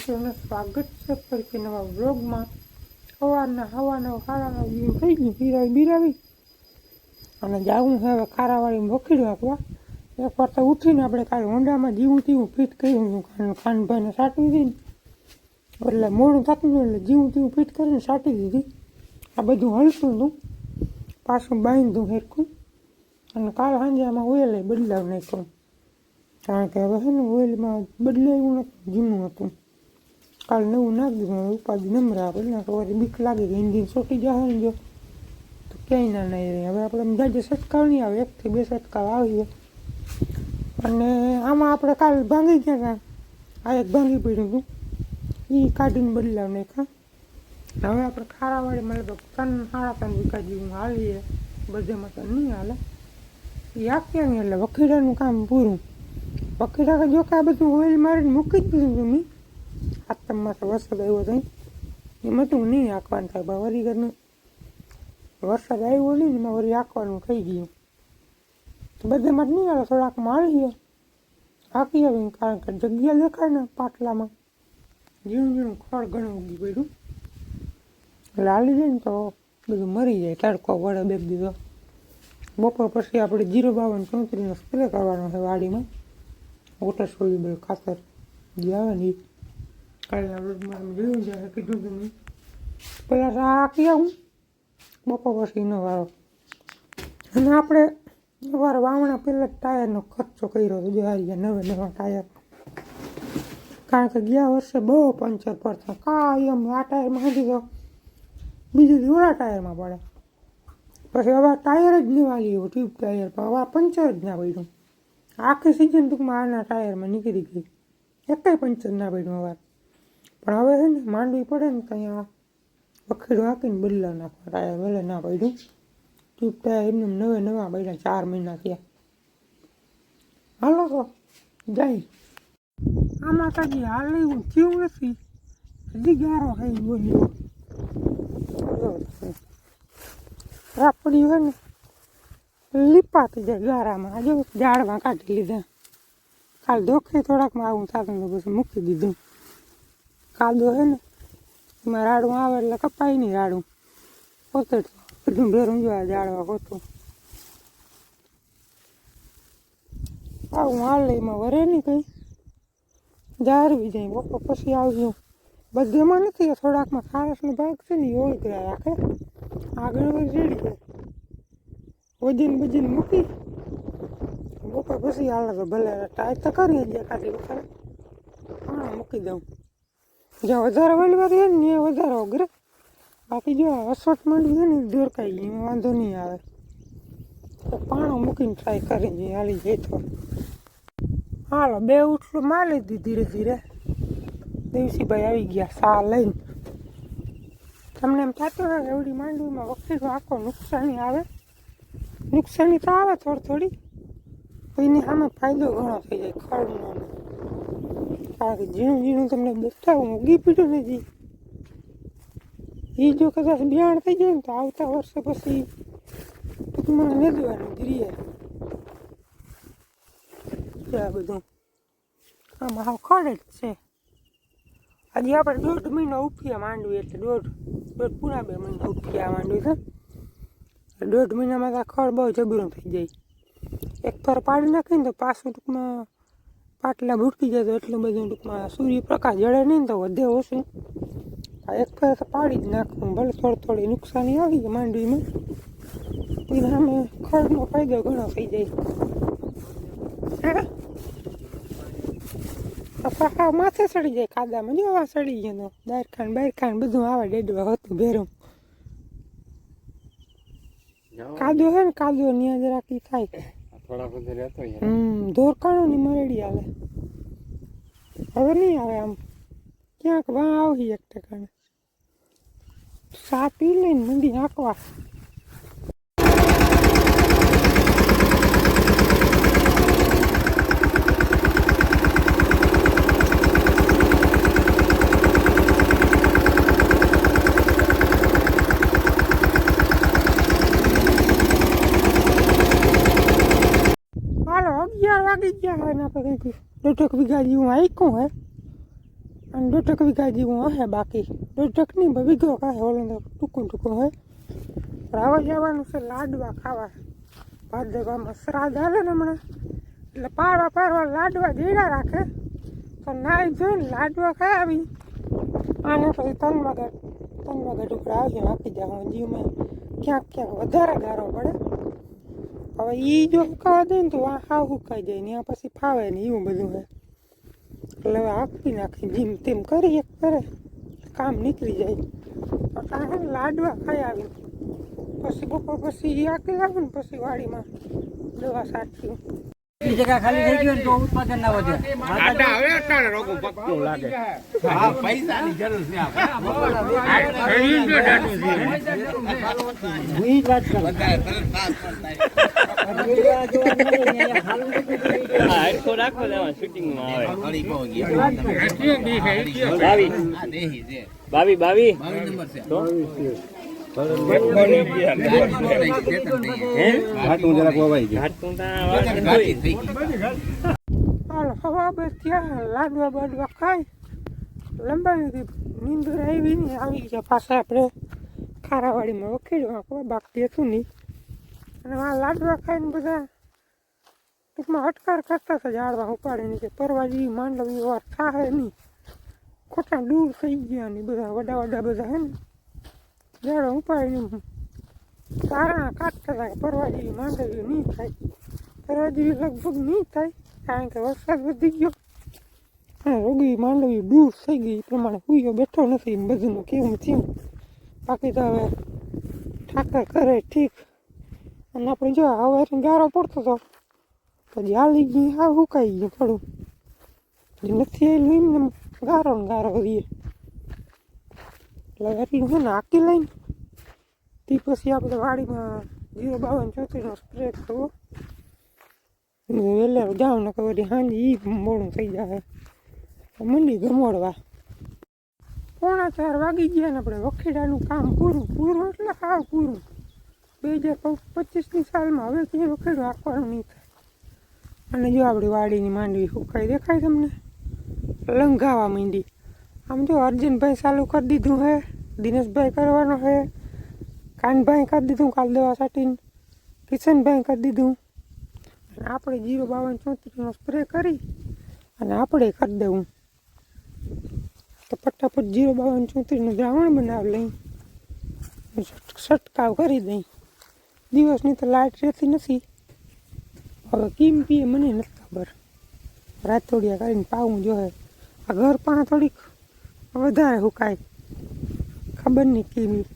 મિત્રોનું સ્વાગત છે. ફરીથી નવા વ્લોગમાં. સવારના હવાના, ખારાના જીવ થઈ ગયું પીરાવી બિરાવી. અને જાવું છે હવે ખારાવાળી મોકલી એક વાર તો ઉઠીને આપણે કાલે હોંડામાં જીવું તીવું ફિટ કર્યું હતું ખાન ખાનભાઈને સાટવી દીધી. એટલે મોડું થતું એટલે જીવું તીવું ફિટ કરીને સાટી દીધી. આ બધું હલતું હતું. પાછું બાંધ્યું હેરખું અને કાલ સાંજે આમાં ઓઇલ બદલાવ નાખ્યો. કારણ કે હવે છે ને ઓઇલમાં બદલાયું જૂનું હતું. કાલ નવું નાખી દીધું ઉપાધિ નંબર આપે ને તો બીક લાગે કે એન્જિન છોટી જશે જો. તો ક્યાંય ના નહીં રહે. હવે આપણે જાજે છટકાવ નહીં આવે એકથી બે સટકાવ આવીએ અને આમાં આપણે કાલ ભાંગી ગયા હતા આ એક ભાંગી પડ્યું હતું. એ કાઢીને બદલાવ નાખ્યા. હવે આપણે ખારાવાળી મતલબ ત્રણ સાડા ત્રણ વીઘા જેવું હાલીએ. બધેમાં તો નહીં હાલે. એ આપ્યા નહીં, એટલે વખેડાનું કામ પૂરું. વખેડા જો કે આ બધું ઓઇલ મારીને મૂકી જ દીધું તમે તો વરસાદ આવ્યો હતો એમાં તું નહીં આંકવાનું થાય. વરી ઘરનું વરસાદ આવ્યો નહીં, એમાં વળી આંકવાનું થઈ ગયું. તો બધામાં જ નહીં આવે થોડાક મારી ગયો આંકી આવે કારણ કે જગ્યા દેખાય ને પાટલામાં. ઝીણું ઝીણું ખડ ઘણું ઉગી પડ્યું લાલી જાય ને તો બધું મરી જાય. તડકો વડે બે દીધો બપોર પછી આપણે જીરો બાવન ચોત્રીસનો સ્પ્રે કરવાનો છે વાડીમાં. વોટર સોલ્યુબલ ખાતર. જે આવે ને એ કાલના રોજમાં અમે જોયું છે કીધું કે નહીં પહેલાં આખી આવું બપોર પછીનો વારો અને આપણે વાર વાવણા પહેલાં જ ટાયરનો ખર્ચો કર્યો હતો હારી નવે નવા ટાયર કારણ કે ગયા વર્ષે બહુ પંચર પડતા કાયમ આ ટાયરમાં હાજી તો બીજું દી ઓલા ટાયરમાં પડે પછી હવે ટાયર જ લેવા લીધું ટ્યુબ ટાયર પણ હવે પંચર જ ના પડ્યું આખી સિઝન ટૂંકમાં આના ટાયરમાં નીકળી ગઈ એકેય પંચર ના પડ્યું હવે પણ હવે છે ને માંડવી પડે ને ત્યાં વખેડું હાકીને બદલા નાખવા ટાયર વેલે ના પડ્યું. ટ્યુબ ટાયર એમને નવે નવા પડ્યા, ચાર મહિના થયા. હાલો તો, જાય. આમાં માતાજી હાલ એવું થયું નથી. હજી ગારો થઈ ગયો રાપડી હોય ને, લીપાતી જાય ગારામાં. આજે ઝાડમાં કાઢી લીધા. કાલ ધોખે થોડાકમાં આવું થતું પછી મૂકી દીધું. કાદો હે ને, એમાં રાડું આવે એટલે કપાય નહીં રાડું. પોતે બધું ભેરું જોવા ઝાડવા હોતું. આવું હાલે, એમાં વરે નહીં કંઈ. જાળવી જાય, બપોર પછી આવજો. બધેમાં નથી થોડાકમાં ખારસનો ભાગ છે ને હોય કર્યા રાખે આગળ રેડી જાય વજન બજન મૂકી. બપોર પછી હાલે તો ભલે ટાઈટ તો કરી દે કાઢી વખત. હા, મૂકી દઉં. જો વધારે વલવાર છે ને એ વધારે અઘરે. બાકી જો અસોટ માંડવી છે ને દોરકાઈ ગઈ વાંધો નહીં આવે. તો પાણો મૂકીને ટ્રાય કરી જઈએ હાલી જાય તો. હાલો, બે ઉઠલું માલી લીધી ધીરે ધીરે. દેવસીભાઈ આવી ગયા સા લઈને. તમને એમ થતું હોય એવડી માંડવીમાં વખતે આખો નુકસાની આવે? નુકસાની તો આવે થોડી થોડી એની સામે ફાયદો ઘણો થઈ જાય ખડનો કારણ કે ઝીણું તમને બતાવું ઉગી પીડ્યું નથી. એ જો કદાચ બિયાણ થઈ જાય ને તો આવતા વર્ષે પછી ટૂંકમાં વેદવાનું ધીરે. આ બધું. આમાં હાવ ખડ જ છે. આજે આપણે દોઢ મહિનો ઉપીયા માંડવી એટલે દોઢ દોઢ પૂરા બે મહિના ઉપીયા માંડવી છે. દોઢ મહિનામાં તો ખડ બહુ જબરું થઈ જાય. એક પર પાડી નાખીને તો પાછું ટૂંકમાં પાટલા ભૂટકી જાય તો એટલું બધું ટૂંકમાં સૂર્યપ્રકાશ જડે નહીં તો વધે ઓછું. આ એક ફેર પાડી જ નાખવું ભલે થોડી થોડી નુકસાની આવી જાય માંડવીમાં પણ સામે ખડનો ફાયદો ઘણો થઈ જાય. પાછા માથે સડી જાય કાદામાં જો આવા ચડી ગયો દાર ખાન બાર ખાન બધું આવે ડેડવા હતું ભેરું કાદો હે ને કાદો ન્યા જરાક થાય. રહેતો યાર હમ ધોરકાણો ની મરડી આવે. હવે નહીં આવે આમ. ક્યાંક વાં આવી એક ટકાને સા પી લઈને મંદી હાંકવા હાલો અગિયાર વાગી ગયા હોય ને આપણે કંઈક. દોઢેક વીઘા જેવું આંક્યું હે. અને દોઢક વીઘા જેવું હશે બાકી. દોઢક નહીં, પણ વીઘો કાંઈ ઓલું ટૂંકું ટૂંકું હોય. પણ જવાનું છે લાડવા ખાવા. ભાદરવામાં શ્રાદ્ધ આવે ને હમણાં. એટલે પાડવા પાડવા લાડવા જેડા રાખે. તો નાઈ જોઈને લાડવા ખાઈ આવી. અને પછી ત્રણ વાગે ત્રણ વાગે ટુકડા આવશે વાપી જાવ જીવમાં. ક્યાંક ક્યાંક વધારે ગારો પડે. હવે એ જો હુકાવા દે ને તો આ હાવ હુકાઈ જાય ને આ પછી ફાવે ને એવું બધું હે એટલે હવે આપી નાખી જીમ તેમ કરી એક કરે. કામ નીકળી જાય. તો તારે લાડવા ખાઈ આવી. પછી બપોર પછી એ આકી લાગે ને પછી વાડીમાં દવા સાચી એ જગ્યા ખાલી થઈ ગઈ તો ઉત્પાદન ના વધે. આટા હવે અટાણે રોગો પકતું લાગે. હા પૈસાની જરૂર છે હું વાત કરું. આખો રાખો ને શૂટિંગમાં આવે. બાવી બાવી. બાવી હે ઘાટું લાડવા બાડવા ખાઈ લંબાવી દીધું નીંદર આવી ને આવી ગયા પાછા આપણે ખારાવાડીમાં વખેડ્યું આખવા બાકી હતું નહીં અને આ લાડવા ખાઈને બધા ટૂંકમાં હટકાર કરતા હતા ઝાડવા ઉપાડીને કે પરવા જેવી માંડવી વાર થાય નહીં ખોટા દૂર થઈ ગયા ને બધા વડા વડા બધા હે ને ઝાડવા ઉપાડીને તારા કાઢતા થાય કે પરવા જેવી માંડવી નહીં થાય. પરવાજી લગભગ નહીં થાય, કારણ કે વરસાદ વધી ગયો. રોગી માંડવી દૂર થઈ ગઈ, એ પ્રમાણે હુયો બેઠો નથી બધુંનું કેવું થયું. બાકી તો હવે ઠાકર કરે ઠીક. અને આપણે જો હવે ગારો પડતો હતો પછી હાલી ગઈ હા હુકાઈ ગયું થોડું. નથી એમ ગારો ને ગારો રહીએ એટલે એટલું છે ને આખી લઈને તે પછી આપણે વાડીમાં જીરો બાવન ચોત્રીસનો સ્પ્રે કરવો. વહેલા જાવ ને ખબર હાંજે એ મોડું થઈ જાય મંડી ગમોડવા. પોણા ચાર વાગી ગયા ને આપણે વખેડાનું કામ પૂરું પૂરું એટલે સાવ પૂરું. બે હજાર પચીસની સાલમાં હવે ક્યાંય વખેડું આપવાનું નહીં થાય. અને જો આપણી વાડીની માંડવી સુકાઈ દેખાય તમને. લંઘાવા માંડી. આમ જો અર્જુનભાઈ ચાલુ કરી દીધું હે, દિનેશભાઈ કરવાનો હે, કાનભાઈ કરી દીધું કાલ દવા સાટીને કિશનભાઈ કરી દીધું. અને આપણે જીરો બાવન ચોત્રીસનો સ્પ્રે કરી અને આપણે કરી દેવું. તો ફટાફટ જીરો બાવન ચોત્રીસનું દ્રાવણ બનાવી લઈ. છટકાવ કરી દઈ. દિવસની તો લાઇટ રહેતી નથી. હવે કેમ પીએ મને નથી ખબર. રાતોડિયા કરીને પાવું જોઈએ આ ઘર પાસે થોડીક વધારે હુકાય ખબર નહીં કેવી.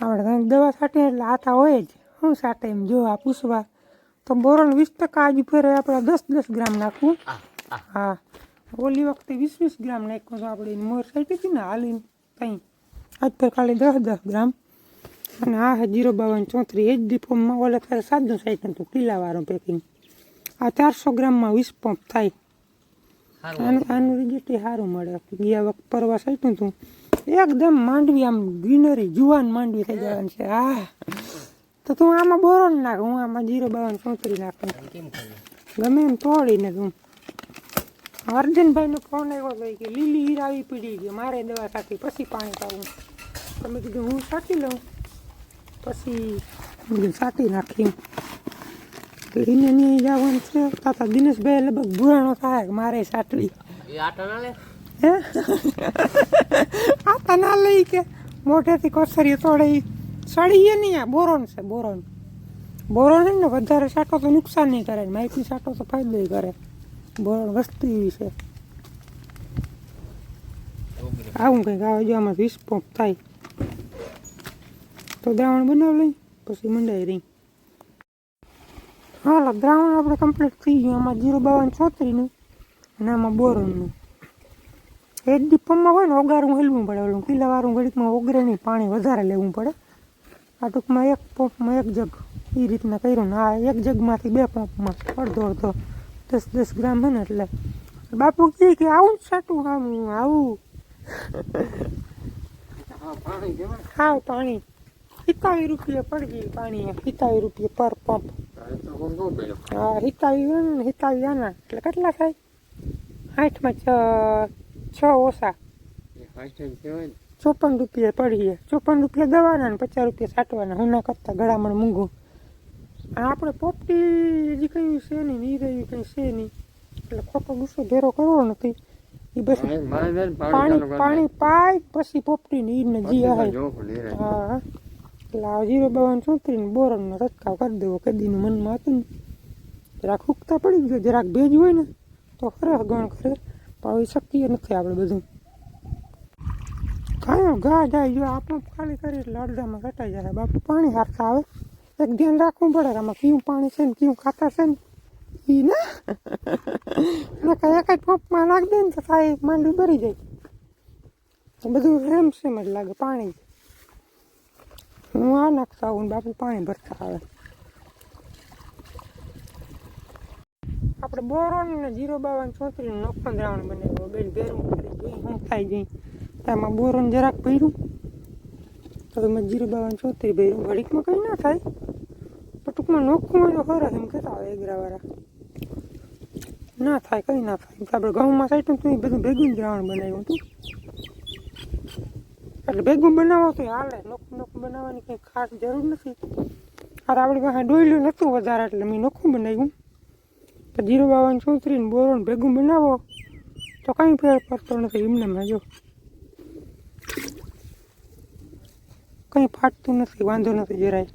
આપણે દવા છાંટે એટલે આતા હોય જ. શું છાંટે એમ જો આ પૂછવા. તો બોરોન વીસ ટકા આજુ ફેરે આપણે દસ દસ ગ્રામ નાખવું હા ઓલી વખતે વીસ વીસ ગ્રામ નાખ્યું તો આપણે મોર સાઈટી હતી ને હાલીને કંઈ આજ પર ખાલી દસ દસ ગ્રામ. અને આ જીરો બાવન ચોત્રીસ એચ ડી પંપમાં ઓલે ત્યારે સાદું સાઈટ હતું કિલ્લાવાળું પેકિંગ આ ચારસો ગ્રામમાં વીસ પંપ થાય. આનું આનું રિઝલ્ટ સારું મળે. ગયા વખત પરવા સાઈટું હતું એકદમ માંડવી આમ ગ્રીનરી જુવાન માંડવી થઈ જવાની છે. હા તો તું આમાં બોરો નાખ હું આમાં જીરો બાવન સોતરી નાખું. ગમે એમ તોડીને તું. અર્જનભાઈનો ફોન આવ્યો હતો કે લીલી હીરાવી પીડી ગઈ મારે દવા સાથી પછી પાણી પાવું તમે કીધું હું સાચી લઉં? પછી સાચી નાખી. એને નહીં જવાનું છે. તાતા દિનેશભાઈ લગભગ ભૂરાણો થાય કે મારે સાટલી. હે? આતા ના લઈ કે મોઢેથી કોસરીઓ તોડે સડીએ સળીએ નહીં આ બોરોન છે બોરોન. બોરોન ને વધારે સાટો તો નુકસાન નહીં કરે માહિતી સાટો તો ફાયદો કરે. બોરોન વસ્તુ એવી છે. આવું કંઈક આવે જો આમાં વીસ પંપ થાય. તો દ્રાવણ બનાવ લઈ પછી મંડાઈ રહી. હાલો દ્રાવણ આપણે કમ્પ્લીટ થઈ ગયું. આમાં જીરો બાવન ચોત્રીસનું અને આમાં બોરોનનું. એક દીપમાં હોય ને ઓગારું હેલવું પડે ઓલું. કિલ્લાવાળું ઘડીકમાં ઓગરે નહીં પાણી વધારે લેવું પડે. આ ટૂંકમાં એક પંપમાં એક જગ. એ રીતના કર્યું ને આ એક જગમાંથી બે પંપમાં. અડધો અડધો. દસ દસ ગ્રામ હે ને એટલે. બાપુ કહે કે આવું જ સાટું આવું. આવું હા પાણી. સિત્તાવીસ રૂપિયા પડી ગઈ પાણી. સિત્તાવીસ રૂપિયા પર પંપ. હિતાવી ને હિતાવી આના એટલે કેટલા થાય આઠમાં છ ઓછા ચોપન રૂપિયા પડીએ ચોપન રૂપિયા દવાના ને પચાસ રૂપિયા સાટવાના હું ના કરતા ગળામણ મૂંઘું આપણે પોપટી હજી કયું છે નહીં નહીં રહ્યું કંઈ છે નહીં એટલે ખોટો ગુસ્સો ભેરો કરવો નથી એ બસ પાણી પાણી પાય પછી પોપટી ને ઈને જી આવે હા એટલે આ જીરો બાવન ચોત્રીસ ને બોરનનો રટકાવ કરી દેવો કદીનું મનમાં હતું ને. જરાક હુકતા પડી ગયો જરાક ભેજ હોય ને તો ખરે ગણ ખરે. પણ હવે શક્ય નથી આપણે બધું. કાંઈ ગા જાય જો આપણું ખાલી કરી એટલે અડધામાં ઘટાઈ જાય. બાપુ પાણી હારતા આવે. એક ધ્યાન રાખવું પડે કે આમાં કયું પાણી છે ને કયું ખાતર છે ને. ઈ ના? ને કાંઈ એક જ પંપમાં નાખી દે ને તો થાય માંડવી ભરી જાય. બધું રેમ સેમ જ લાગે પાણી. હું આ નાખતા આવું બાપુ પાણી ભરતા આવે આપણે બોરોન ને જીરો બાવન ચોત્રીસ નોખો દ્રાવણ બનાવ્યો બેન ભેરું કરી જોઈ શું થાય જઈ તેમાં બોરોન જરાક ભર્યું તો મેં જીરો બાવન ચોત્રીસ ભર્યું ઘડીકમાં કંઈ ના થાય પણ ટૂંકમાં નોખું તો ખરા એમ કહેતા આવે એગરાવાળા ના થાય કંઈ ના થાય આપણે ઘઉંમાં સાઈટું તું બધું ભેગું જ દ્રાવણ બનાવ્યું હતું એટલે ભેગું બનાવો તો હાલે. નોખું નોખું બનાવવાની કંઈ ખાસ જરૂર નથી. અરે આપણી પાસે ડોયલું નહોતું વધારે, એટલે મેં નોખું બનાવ્યું. તો જીરો બાવન ચોતરીને બોરોને ભેગું બનાવો. તો કંઈ ફેર પડતો નથી એમને જો. કંઈ ફાટતું નથી, વાંધો નથી જરાય.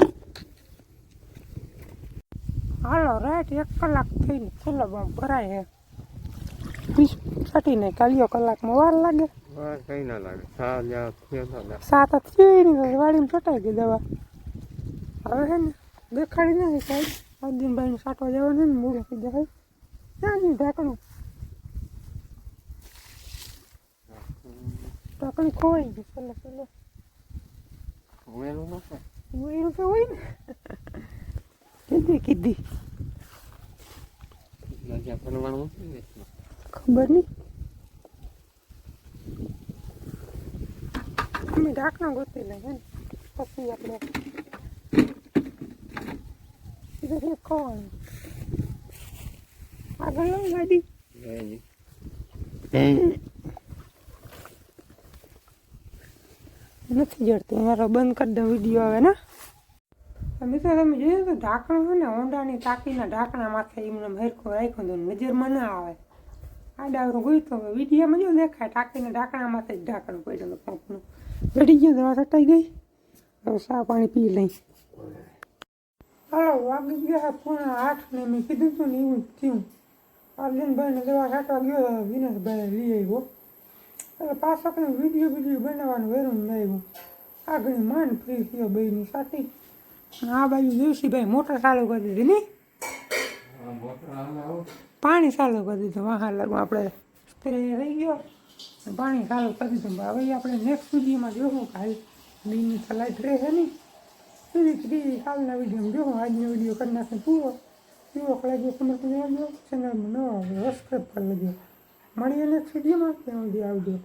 હાલો રાઈટ એક કલાક થઈને ચલો બમ ભરાય હે. વીસ છાટીને કાલ્યો કલાકમાં વાર લાગે. કઈ ના લાગે. સા જ્યાં થયો તો ને. સાત થઈ ને વાડીમાં ચટાઈ ગઈ દવા. હવે છે ને દેખાડી નથી સાહેબ. અર્જુનભાઈને સાટવા જવાનું ને મૂળે થઈ જાય ત્યાં ગયું ઢાંકણું. ઢાંકણું ખોવાઈ ગયું ચલો ચલો ઉમેરું નથી ઉમેરું તો હોય ને. કીધી કીધી. ખબર નહીં અમે ઢાંકણું ગોતી લઈએ ને? પછી આપણે સીધું ખવાનું આગળ ગાડી. નથી જડતું મારો બંધ કરી દઉં વીડિયો આવે ને? મિત્રો તમે જોયું તો ઢાંકણું હોય ને ઊંડાની ટાંકીના ઢાંકણા માથે એમને હરખું રાખ્યું હતું નજરમાં ના આવે. આ ડાવરો ગઈ તો વિડીયોમાં જો દેખાય ટાંકીને ઢાંકણામાંથી જ ઢાંકણું હતું પંપનું ચડી ગયું દવા સટાઈ ગઈ. હવે સા પાણી પી લઈ. હાલો, વાગી ગયા પૂણા આઠ ને મેં કીધું હતું ને એવું થયું. અર્જુનભાઈને દવા છાંટવા ગયો તો વિનેશભાઈ લઈ આવ્યો. એટલે પાછો કંઈ વીડિયો વીડિયો બનાવવાનું વેરું નહીં આવ્યું આગળ માન ફ્રી થયો બેની સાથે આ બાજુ દેવસીભાઈ મોટર ચાલુ કરી દીધી નહીં પાણી ચાલુ કરી દીધું. વાહન લગમાં આપણે સ્પ્રે રહી ગયો. પાણી ચાલુ કરી દીધું. હવે આપણે નેક્સ્ટ વિડીયોમાં જોવું કાલ બીની ફલાઇટ રહેશે નહીં સીધી ત્રીજી કાલના વિડીયોમાં જોવું આજનો વીડિયો કરી નાખે પૂરો. ગયો ખબર પડી આવજો ચેનલમાં ન આવજો સબસ્ક્રાઈબ કરી લેજો. મળીએ નેક્સ્ટ વિડીયોમાં. ત્યાં સુધી આવજો.